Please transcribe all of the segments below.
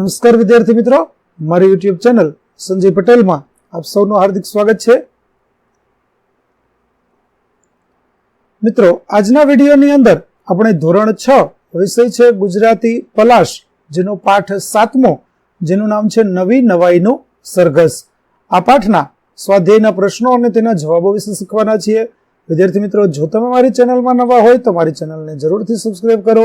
નમસ્કાર વિદ્યાર્થી મિત્રો. મારી યુટ્યુબ ચેનલ સંજય પટેલમાં આપ સૌનું હાર્દિક સ્વાગત છે. મિત્રો, આજના વિડીયોની અંદર આપણે ધોરણ છ વિષય છે ગુજરાતી પલાશ, જેનો પાઠ સાતમો, જેનું નામ છે નવી નવાઈનું સરઘસ. આ પાઠના સ્વાધ્યાયના પ્રશ્નો અને તેના જવાબો વિશે શીખવાના છીએ. વિદ્યાર્થી મિત્રો, જો તમે મારી ચેનલમાં નવા હોય તો મારી ચેનલને જરૂરથી સબસ્ક્રાઈબ કરો.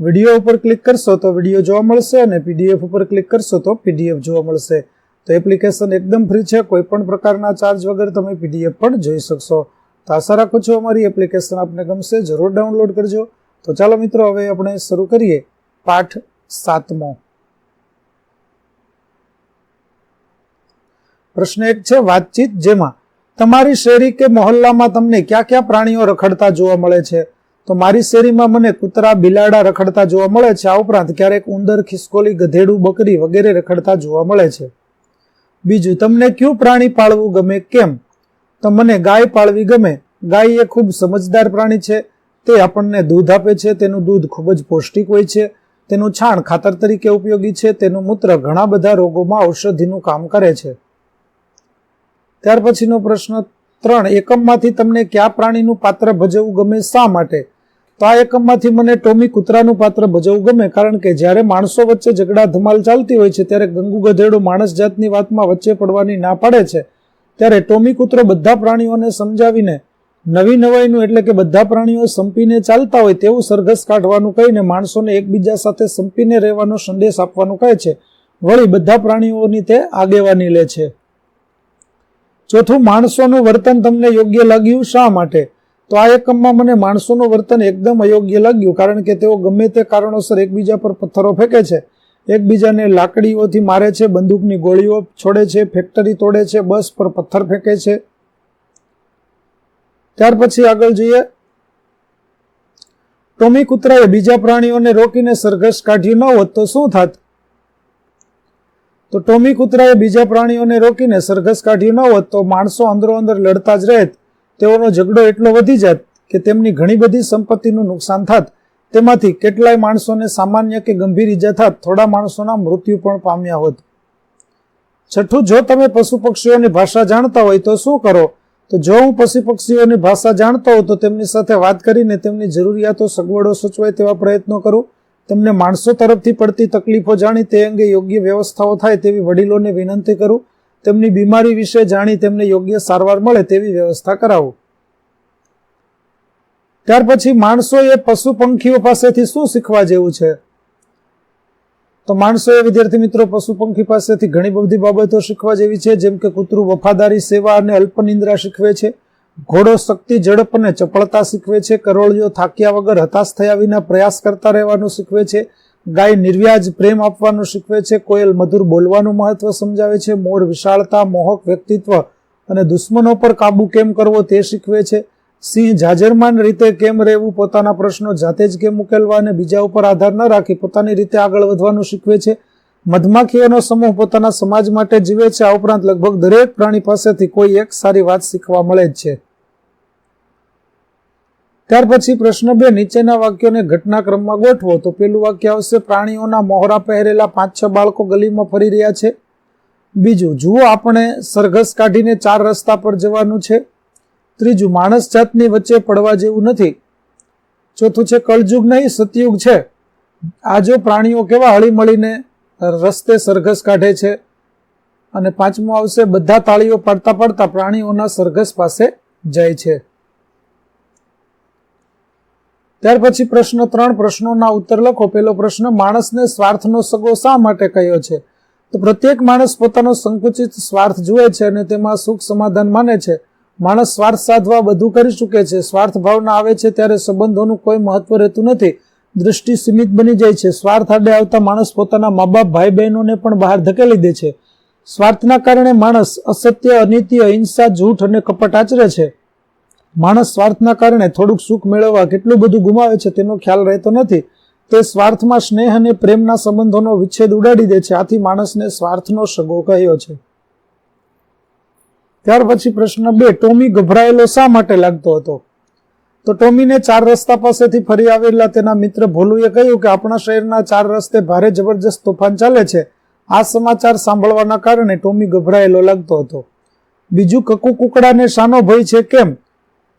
વીડિયો ઉપર ક્લિક કરશો તો વીડિયો જોવા મળશે અને પીડીએફ ઉપર ક્લિક કરશો તો પીડીએફ જોવા મળશે. તો એપ્લિકેશન એકદમ ફ્રી છે કોઈ પણ પ્રકારના ચાર્જ વગર તમે પીડીએફ પણ જોઈ શકશો. તો આશા રાખું છું અમારી એપ્લિકેશન આપને ગમશે, જરૂર ડાઉનલોડ કરજો. તો ચાલો મિત્રો, હવે આપણે શરૂ કરીએ પાઠ સાતમો. પ્રશ્ન એક છે, વાતચીત જેમાં તમારી શેરી કે મોહલ્લામાં તમને ક્યાં ક્યાં પ્રાણીઓ રખડતા જોવા મળે છે? તો મારી શેરીમાં મને કૂતરા, બિલાડા રખડતા જોવા મળે છે. આ ઉપરાંત ક્યારેક ઉંદર, ખિસકોલી, ગધેડું, બકરી વગેરે રખડતા જોવા મળે છે. બીજું, તમને કયું પ્રાણી પાળવું ગમે, કેમ? તો મને ગાય પાળવી ગમે. ગાય એ ખૂબ સમજદાર પ્રાણી છે. તે આપણને દૂધ આપે છે. તેનું દૂધ ખૂબ જ પૌષ્ટિક હોય છે. તેનું છાણ ખાતર તરીકે ઉપયોગી છે. તેનું મૂત્ર ઘણા બધા રોગોમાં ઔષધિનું કામ કરે છે. ત્યાર પછીનો પ્રશ્ન ત્રણ, એકમમાંથી તમને કયા પ્રાણીનું પાત્ર ભજવવું ગમે, શા માટે? તો આ એકમમાંથી મને ટોમી કૂતરાનું પાત્ર ભજવવું ગમે, કારણ કે જ્યારે માણસો વચ્ચે ઝઘડા ધમાલ ચાલતી હોય છે, ત્યારે ગંગુ ગધેડો માણસ જાતની વાતમાં વચ્ચે પડવાની ના પાડે છે. ત્યારે ટોમી કૂતરો બધા પ્રાણીઓને સમજાવીને નવી નવાઈનું એટલે કે બધા પ્રાણીઓ સંપીને ચાલતા હોય તેવું સરઘસ કાઢવાનું કહીને માણસોને એકબીજા સાથે સંપીને રહેવાનો સંદેશ આપવાનું કહે છે. વળી બધા પ્રાણીઓની તે આગેવાની લે છે. ચોથું, માણસોનું વર્તન તમને યોગ્ય લાગ્યું શા માટે? તો આ એકમમાં મને માણસોનું વર્તન એકદમ અયોગ્ય લાગ્યું, કારણ કે તેઓ ગમે તે કારણોસર એકબીજા પર પથ્થરો ફેંકે છે. એકબીજાને લાકડીઓથી મારે છે, બંદૂકની ગોળીઓ છોડે છે, ફેક્ટરી તોડે છે, બસ પર પથ્થર ફેંકે છે. ત્યાર પછી આગળ જઈએ. ટોમી કૂતરાએ બીજા પ્રાણીઓને રોકીને સરઘસ કાઢ્યું ન હોત તો શું થાત? તો ટોમી કૂતરાએ બીજા પ્રાણીઓને રોકીને સરઘસ કાઢ્યું ન હોત તો માણસો અંદરો અંદર લડતા જ રહેત. તેઓનો ઝઘડો એટલો વધી જાત કે તેમની ઘણી બધી સંપત્તિનું નુકસાન થાત. તેમાંથી કેટલાય માણસોને સામાન્ય કે ગંભીર ઈજા થાત. થોડા માણસોના મૃત્યુ પણ પામ્યા હોત. છઠ્ઠું, જો તમે પશુ પક્ષીઓની ભાષા જાણતા હોય તો શું કરો? તો જો હું પશુ પક્ષીઓની ભાષા જાણતો હોઉં તો તેમની સાથે વાત કરીને તેમની જરૂરિયાતો સગવડો સૂચવાય તેવા પ્રયત્નો કરું. તેમને માણસો તરફથી પડતી તકલીફો જાણી તે અંગે યોગ્ય વ્યવસ્થાઓ થાય તેવી વડીલોને વિનંતી કરું. તેમની બીમારી વિશે જાણી તેમને યોગ્ય સારવાર મળે તેવી વ્યવસ્થા કરાવો. ત્યાર પછી માણસોએ પશુ પંખીઓ પાસેથી શું શીખવા જેવું છે? તો માણસોએ, વિદ્યાર્થી મિત્રો, પશુ પંખી પાસેથી ઘણી બધી બાબતો શીખવા જેવી છે, જેમ કે કૂતરું વફાદારી, સેવા અને અલ્પનિંદ્રા શીખવે છે, ઘોડો શક્તિ, ઝડપ અને ચપળતા શીખવે છે, કરોળીઓ થાક્યા વગર હતાશ થયા વિના પ્રયાસ કરતા રહેવાનું શીખવે છે ગાય નિર્વ્યાજ પ્રેમ આપવાનું શીખવે છે, કોયલ મધુર બોલવાનું મહત્વ સમજાવે છે, મોર વિશાળતા, મોહક વ્યક્તિત્વ અને દુશ્મનો પર કાબુ કેમ કરવો તે શીખવે છે. સિંહ જાજરમાન રીતે કેમ રહેવું પોતાના પ્રશ્નો જાતે જ કેમ ઉકેલવા અને બીજા ઉપર આધાર ન રાખી પોતાની રીતે આગળ વધવાનું શીખવે છે. મધમાખીઓનો સમૂહ પોતાના સમાજ માટે જીવે છે, આ ઉપરાંત લગભગ દરેક પ્રાણી પાસેથી કોઈ એક સારી વાત શીખવા મળે જ છે. ત્યાર પછી પ્રશ્ન બે, નીચેના વાક્યોને ઘટનાક્રમમાં ગોઠવો તો પેલું વાક્ય આવશે, પ્રાણીઓના મોહરા પહેરેલા પાંચ, છ બાળકો ગલીમાં ફરી રહ્યા છે. બીજું, જુઓ આપણે સરઘસ કાઢીને ચાર રસ્તા પર જવાનું છે. ત્રીજું, માણસ જાતની વચ્ચે પડવા જેવું નથી. ચોથું છે, કળજુગ નહીં, સતયુગ છે. આ જો પ્રાણીઓ કેવા હળીમળીને રસ્તે સરઘસ કાઢે છે. અને પાંચમું આવશે, બધા તાળીઓ પાડતા પાડતા પ્રાણીઓના સરઘસ પાસે જાય છે. ત્યાર પછી પ્રશ્ન ત્રણ પ્રશ્નોના ઉત્તર લખો. પહેલો પ્રશ્ન, માણસને સ્વાર્થનો સગો શા માટે કહ્યો છે? તો પ્રત્યેક માણસ પોતાનો સંકુચિત સ્વાર્થ જુએ છે અને તેમાં સુખ સમાધાન માને છે. માણસ સ્વાર્થ સાધવા બધું કરી ચૂકે છે. સ્વાર્થ ભાવના આવે છે ત્યારે સંબંધોનું કોઈ મહત્વ રહેતું નથી. દૃષ્ટિ સીમિત બની જાય છે. સ્વાર્થ આડે આવતા માણસ પોતાના મા બાપ ભાઈ બહેનોને પણ બહાર ધકેલી દે છે. સ્વાર્થના કારણે માણસ અસત્ય અનિત્ય અહિંસા, જૂઠ અને કપટ આચરે છે. માણસ સ્વાર્થના કારણે થોડુંક સુખ મેળવવા કેટલું બધું ગુમાવે છે તેનો ખ્યાલ રહેતો નથી. તે સ્વાર્થમાં સ્નેહ અને પ્રેમના સંબંધોનો વિચ્છેદ ઉડાડી દે છે. આથી માણસને સ્વાર્થનો સગો કહ્યો છે. ત્યાર પછી પ્રશ્ન બે, ટોમી ગભરાયેલો શા માટે લાગતો હતો? તો ટોમીને ચાર રસ્તા પાસેથી ફરી આવેલા તેના મિત્ર ભોલુએ કહ્યું કે આપણા શહેરના ચાર રસ્તે ભારે જબરજસ્ત તોફાન ચાલે છે. આ સમાચાર સાંભળવાના કારણે ટોમી ગભરાયેલો લાગતો હતો. બીજું કકુ કુકડાને શાનો ભય છે કેમ?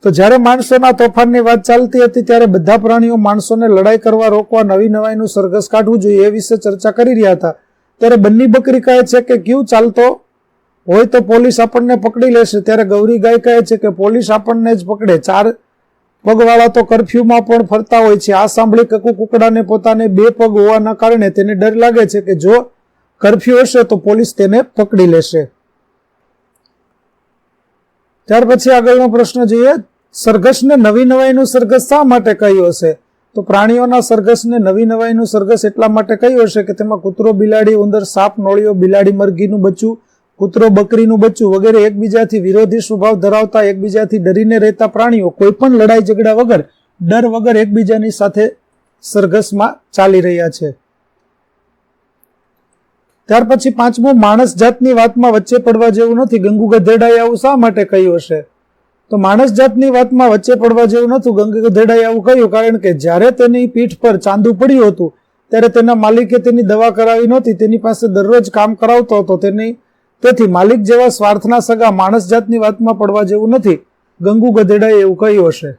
તો જ્યારે માણસોના તોફાનની વાત ચાલતી હતી, ત્યારે બધા પ્રાણીઓ માણસોને લડાઈ કરવા રોકવા નવી નવાઈનું સરઘસ કાઢવું જોઈએ એ વિશે ચર્ચા કરી રહ્યા હતા. ત્યારે બંની બકરી કહે છે કે, ક્યુ ચાલતો હોય તો પોલીસ આપણને પકડી લેશે. ત્યારે ગૌરી ગાય કહે છે કે, પોલીસ આપણને જ પકડે. ચાર પગવાળા તો કરફ્યુમાં પણ ફરતા હોય છે. આ સાંભળી કકુ કુકડાને પોતાને બે પગ હોવાના કારણે તેને ડર લાગે છે કે, જો કરફ્યુ હશે તો પોલીસ તેને પકડી લેશે. ત્યાર પછી આગળનો પ્રશ્ન જોઈએ. સરઘસને નવી નવાઈનું સરઘસ શા માટે કહ્યું હશે? તો પ્રાણીઓના સરઘસને નવી નવાઈનું સરઘસ એટલા માટે કહ્યું હશે કે તેમાં કૂતરો બિલાડી, ઉંદર, સાપ નોળિયો બિલાડી, મરઘીનું બચ્ચું, કૂતરો, બકરીનું બચ્ચું વગેરે એકબીજાથી વિરોધી સ્વભાવ ધરાવતા, એકબીજાથી ડરીને રહેતા પ્રાણીઓ કોઈ પણ લડાઈ ઝઘડા વગર, ડર વગર એકબીજાની સાથે સરઘસમાં ચાલી રહ્યા છે. ત્યાર પછી પાંચમું, માણસ જાતની વાતમાં વચ્ચે પડવા જેવું નથી. ગંગુ ગધેડાએ આવું શા માટે કહ્યું હશે? તો માણસ જાતની વાતમાં વચ્ચે પડવા જેવું નહોતું. ગંગુ ગધેડાએ આવું કહ્યું કારણ કે જ્યારે તેની પીઠ પર ચાંદુ પડ્યું હતું, ત્યારે તેના માલિકે તેની દવા કરાવી નહોતી. તેની પાસે દરરોજ કામ કરાવતો હતો. તેની, તેથી માલિક જેવા સ્વાર્થના સગા માણસ જાતની વાતમાં પડવા જેવું નથી. ગંગુ ગધેડાએ એવું કહ્યું હશે.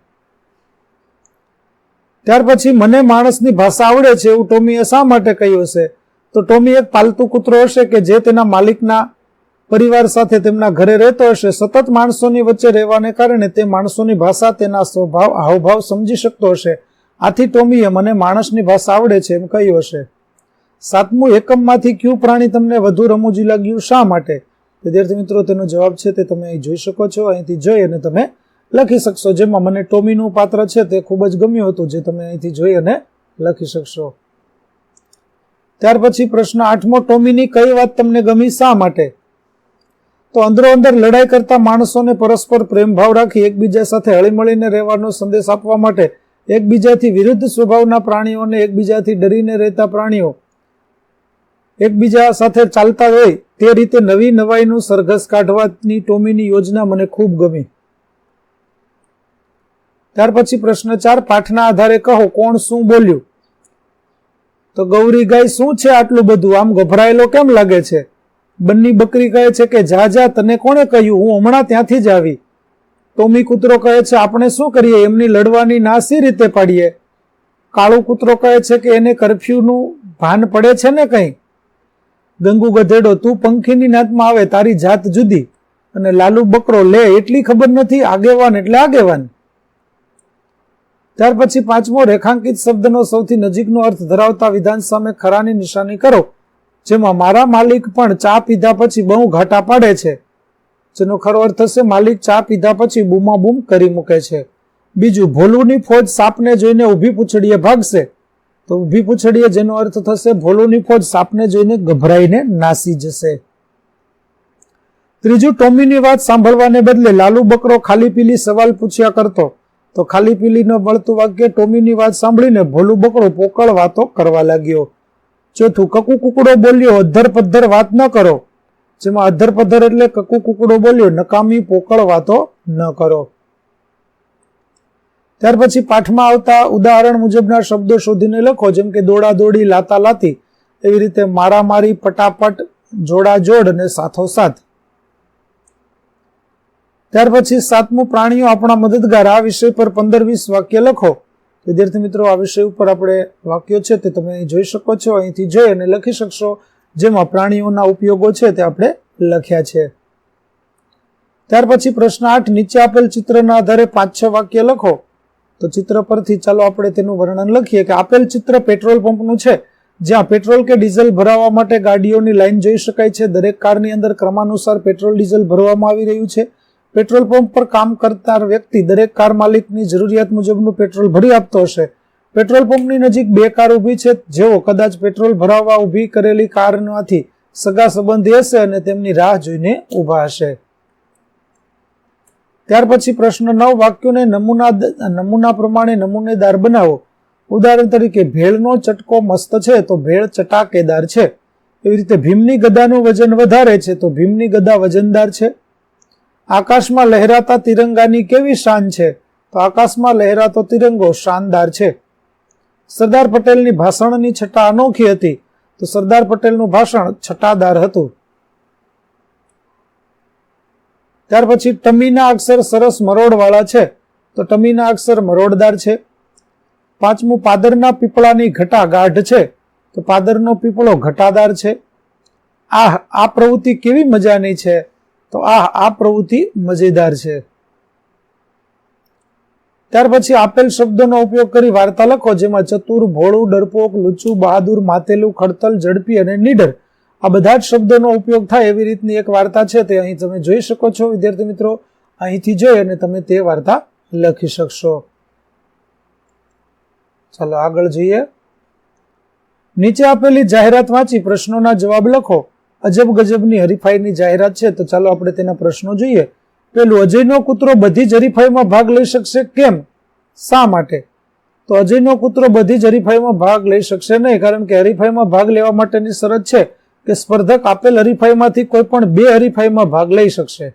ત્યાર પછી મને માણસની ભાષા આવડે છે એવું ટોમીએ શા માટે કહ્યું હશે? તો ટોમી એક પાલતુ કૂતરો હશે કે જે તેના માલિકના પરિવાર સાથે તેમના ઘરે રહેતો હશે, સતત માણસોની વચ્ચે રહેવાને કારણે તે માણસોની ભાષા તેના સ્વભાવ, હાવભાવ સમજી શકતો હશે. આથી ટોમીએ મને માણસની ભાષા આવડે છે એમ કહ્યું હશે. સાતમું એકમમાંથી ક્યુ પ્રાણી તમને વધુ રમૂજી લાગ્યું શા માટે? વિદ્યાર્થી મિત્રો, તેનો જવાબ છે તે તમે અહીં જોઈ શકો છો. અહીંથી જોઈ અને તમે લખી શકશો. જેમાં મને ટોમીનું પાત્ર છે તે ખૂબ જ ગમ્યું હતું, જે તમે અહીંથી જોઈ અને લખી શકશો. ત્યાર પછી પ્રશ્ન આઠમો, ટોમીની કઈ વાત તમને ગમી શા માટે? તો અંદરો અંદર લડાઈ કરતા માણસોને પરસ્પર પ્રેમભાવ રાખી એકબીજા સાથે હળીમળીને રહેવાનો સંદેશ આપવા માટે એકબીજાથી વિરુદ્ધ સ્વભાવના પ્રાણીઓને એકબીજાથી ડરીને રહેતા પ્રાણીઓ એકબીજા સાથે ચાલતા હોય તે રીતે નવી નવાઈનું સરઘસ કાઢવાની ટોમીની યોજના મને ખૂબ ગમી. ત્યાર પછી પ્રશ્ન ચાર, પાઠના આધારે કહો કોણ શું બોલ્યું? તો ગૌરી ગાય શું છે આટલું બધું? આમ ગભરાયેલો કેમ લાગે છે? બંની બકરી કહે છે કે, જા જા, તને કોણે કહ્યું? હું હમણાં ત્યાંથી જ આવી. ટોમી કૂતરો કહે છે, આપણે શું કરીએ? એમની લડવાની ના સી રીતે પાડીએ? કાળો કૂતરો કહે છે કે, એને કરફ્યુનું ભાન પડે છે ને કંઈ? ગંગુ ગધેડો, તું પંખીની નાતમાં આવે, તારી જાત જુદી. અને લાલુ બકરો, લે, એટલી ખબર નથી, આગેવાન એટલે આગેવાન. ત્યાર પછી પાંચમો રેખાંકિત શબ્દનો સૌથી નજીકનો અર્થ ધરાવતા વિધાન સામે ખરાની નિશાની કરો. જેમાં મારા માલિક પણ ચા પીધા પછી બહુ ઘાટા પાડે છે, જેનો ખરો અર્થ થશે માલિક ચા પીધા પછી બૂમાબૂમ કરી મૂકે છે. બીજું, ભોલુની ફોજ સાપને જોઈને ઊભી પૂછડીએ ભાગશે. તો ઊભી પૂછડીએ જેનો અર્થ થશે ભોલુની ફોજ સાપને જોઈને ગભરાઈને નાસી જશે. ત્રીજું, ટોમીની વાત સાંભળવાને બદલે લાલુ બકરો ખાલી પીલી સવાલ પૂછ્યા કરતો. તો ખાલી પીલીનો મળતું વાક્ય ટોમીની વાત સાંભળીને ભોલું બકરો પોકળ વાતો કરવા લાગ્યો. ચોથું કકુ કુકડો બોલ્યો અધર પદ્ધર વાત ન કરો. જેમાં અધર પદ્ધર એટલે કકુ કુકડો બોલ્યો, નકામી પોકળ વાતો ન કરો. ત્યાર પછી પાઠમાં આવતા ઉદાહરણ મુજબના શબ્દો શોધીને લખો, જેમ કે દોડા દોડી લાતા લાતી એવી રીતે મારા મારી પટાપટ જોડા જોડ અને સાથો સાથ ત્યાર પછી સાતમું પ્રાણીઓ આપણા મદદગાર, આ વિષય પર પંદર વીસ વાક્ય લખો. વિદ્યાર્થી મિત્રો, આ વિષય ઉપર આપણે વાક્યો છે તે તમે અહીં જોઈ શકો છો. અહીંથી જોઈ અને લખી શકશો. જેમાં પ્રાણીઓના ઉપયોગો છે તે આપણે લખ્યા છે. ત્યાર પછી પ્રશ્ન આઠ, નીચે આપેલ ચિત્રના આધારે પાંચ, છ વાક્ય લખો. તો ચિત્ર પરથી ચાલો આપણે તેનું વર્ણન લખીએ કે આપેલ ચિત્ર પેટ્રોલ પંપનું છે. જ્યાં પેટ્રોલ કે ડીઝલ ભરાવવા માટે ગાડીઓની લાઈન જોઈ શકાય છે. દરેક કારની અંદર ક્રમાનુસાર પેટ્રોલ ડીઝલ ભરવામાં આવી રહ્યું છે. પેટ્રોલ પંપ પર કામ કરતા વ્યક્તિ દરેક કાર માલિકની જરૂરિયાત મુજબનું પેટ્રોલ ભરી આપતો હશે. પેટ્રોલ પંપની નજીક બે કાર ઊભી છે. જેઓ કદાચ પેટ્રોલ ભરાવવા ઊભી કરેલી કારમાંથી સગા સંબંધી હશે અને તેમની રાહ જોઈને ઊભા હશે. ત્યાર પછી પ્રશ્ન નવ, વાક્યોને નમૂના નમૂના પ્રમાણે નમૂનેદાર બનાવો. ઉદાહરણ તરીકે, ભેળનો ચટકો મસ્ત છે તો ભેળ ચટાકેદાર છે. એવી રીતે ભીમની ગદાનું વજન વધારે છે તો ભીમની ગદા વજનદાર છે. આકાશમાં લહેરાતા તિરંગાની કેવી શાન છે? તો આકાશમાં લહેરાતો તિરંગો શાનદાર છે. સરદાર પટેલની ભાષણની છટા અનોખી હતી. તો સરદાર પટેલનું ભાષણ છટાદાર હતું. ત્યાર પછી ટમીના અક્ષર સરસ મરોડવાળા છે. તો ટમીના અક્ષર મરોડદાર છે. પાંચમું, પાદરના પીપળાની ઘટા ગાઢ છે. તો પાદરનો પીપળો ઘટાદાર છે. આ આ પ્રવૃત્તિ કેવી મજાની છે? તો આ આ પ્રવૃત્તિ મજેદાર છે. ત્યાર પછી આપેલ શબ્દોનો ઉપયોગ કરી વાર્તા લખો, જેમાં ચતુર, ભોળું, ડરપોક લુચું બહાદુર માતેલું ખડતલ, ઝડપી અને નીડર. આ બધા જ શબ્દોનો ઉપયોગ થાય એવી રીતની એક વાર્તા છે, તે અહીં તમે જોઈ શકો છો, વિદ્યાર્થી મિત્રો. અહીંથી જોઈ અને તમે તે વાર્તા લખી શકશો. ચાલો આગળ જોઈએ. નીચે આપેલી જાહેરાત વાંચી, પ્રશ્નોના જવાબ લખો. અજબ ગજબની હરીફાઈની જાહેરાત છે, તો ચાલો આપણે તેના પ્રશ્નો જોઈએ. પેલું, અજયનો કૂતરો બધી જ હરીફાઈમાં ભાગ લઈ શકશે કેમ? શા માટે? તો અજયનો કૂતરો બધી જ હરીફાઈમાં ભાગ લઈ શકશે નહીં, કારણ કે હરીફાઈમાં ભાગ લેવા માટેની શરત છે કે સ્પર્ધક આપેલ હરીફાઈમાંથી કોઈ પણ બે હરીફાઈમાં ભાગ લઈ શકશે.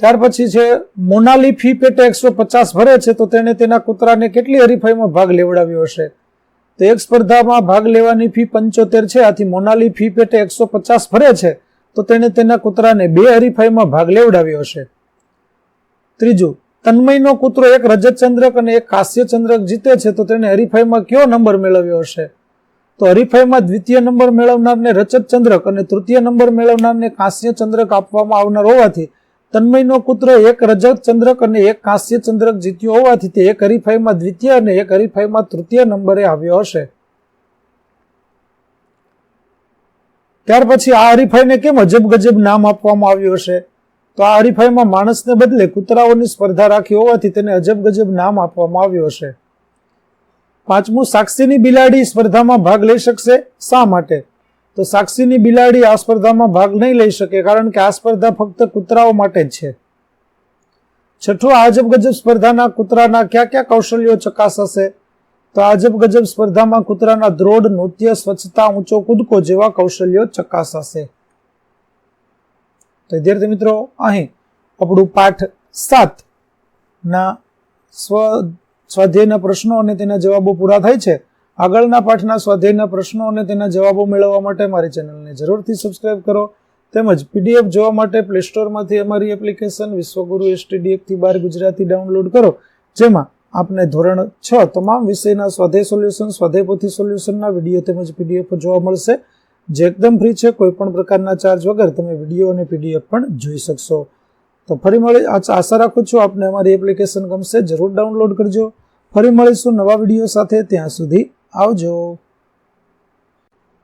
ત્યાર પછી છે મોનાલી ફી પેટે એકસો પચાસ ભરે છે, તો તેણે તેના કૂતરાને કેટલી હરીફાઈમાં ભાગ લેવડાવ્યો હશે? તો એક સ્પર્ધામાં ભાગ લેવાની ફી પંચોતેર છે, આથી મોનાલી ફી પેટે એકસો પચાસ ભરે છે. તો તેણે તેના કૂતરાને બે હરીફાઈમાં ભાગ લેવડાવ્યો હશે. ત્રીજું, તન્મયનો કૂતરો એક રજત ચંદ્રક અને એક કાશ્ય ચંદ્રક જીતે છે, તો તેણે હરીફાઈમાં કયો નંબર મેળવ્યો હશે? તો હરીફાઈમાં દ્વિતીય નંબર મેળવનારને રજત ચંદ્રક અને તૃતીય નંબર મેળવનારને કાશ્ય ચંદ્રક આપવામાં આવનાર હોવાથી તન્મયનો પુત્ર, એક રજત ચંદ્રક અને એક કાંસ્ય ચંદ્રક જીત્યો હોવાથી તે એક હરીફાઈમાં દ્વિતીય અને એક હરીફાઈમાં તૃતીય નંબરે આવ્યો હશે. ત્યાર પછી આ હરીફાઈને કેમ અજબ ગજબ નામ આપવામાં આવ્યું હશે? તો આ હરીફાઈમાં માણસને બદલે કૂતરાઓની સ્પર્ધા રાખી હોવાથી તેને અજબ ગજબ નામ આપવામાં આવ્યું હશે. પાંચમું, સાક્ષીની બિલાડી સ્પર્ધામાં ભાગ લઈ શકશે શા માટે? તો સાક્ષીની બિલાડી આ સ્પર્ધામાં ભાગ નહીં લઈ શકે કારણ કે આ સ્પર્ધા ફક્ત કૂતરાઓ માટે જ છે. છઠ્ઠું આજબ ગજબ સ્પર્ધાના કૂતરાના કયા કયા કૌશલ્યો ચકાસાશે? તો આજબ ગજબ સ્પર્ધામાં કૂતરાના દ્રોડ, નૃત્ય, સ્વચ્છતા, ઊંચો કૂદકો જેવા કૌશલ્યો ચકાસાશે. તો વિદ્યાર્થી મિત્રો, અહીં આપણું પાઠ સાત ના સ્વ, સ્વાધ્યાયના પ્રશ્નો અને તેના જવાબો પૂરા થાય છે. આગળના પાઠના સ્વાધ્યાયના પ્રશ્નો અને તેના જવાબો મેળવવા માટે મારી ચેનલને જરૂરથી સબસ્ક્રાઇબ કરો. તેમજ પીડીએફ જોવા માટે પ્લે સ્ટોરમાંથી અમારી એપ્લિકેશન વિશ્વગુરુ એસટીડીએફથી બાર ગુજરાતી ડાઉનલોડ કરો. જેમાં આપને ધોરણ છ તમામ વિષયના સ્વાધ્યાય સોલ્યુશન સ્વાધ્યાય પોથી સોલ્યુશનના વીડિયો તેમજ પીડીએફ જોવા મળશે. જે એકદમ ફ્રી છે, કોઈ પણ પ્રકારના ચાર્જ વગર તમે વીડિયો અને પીડીએફ પણ જોઈ શકશો. તો ફરી મળી આશા રાખું છું આપને અમારી એપ્લિકેશન ગમશે. જરૂર ડાઉનલોડ કરજો. ફરી મળીશું નવા વીડિયો સાથે. ત્યાં સુધી આવજો.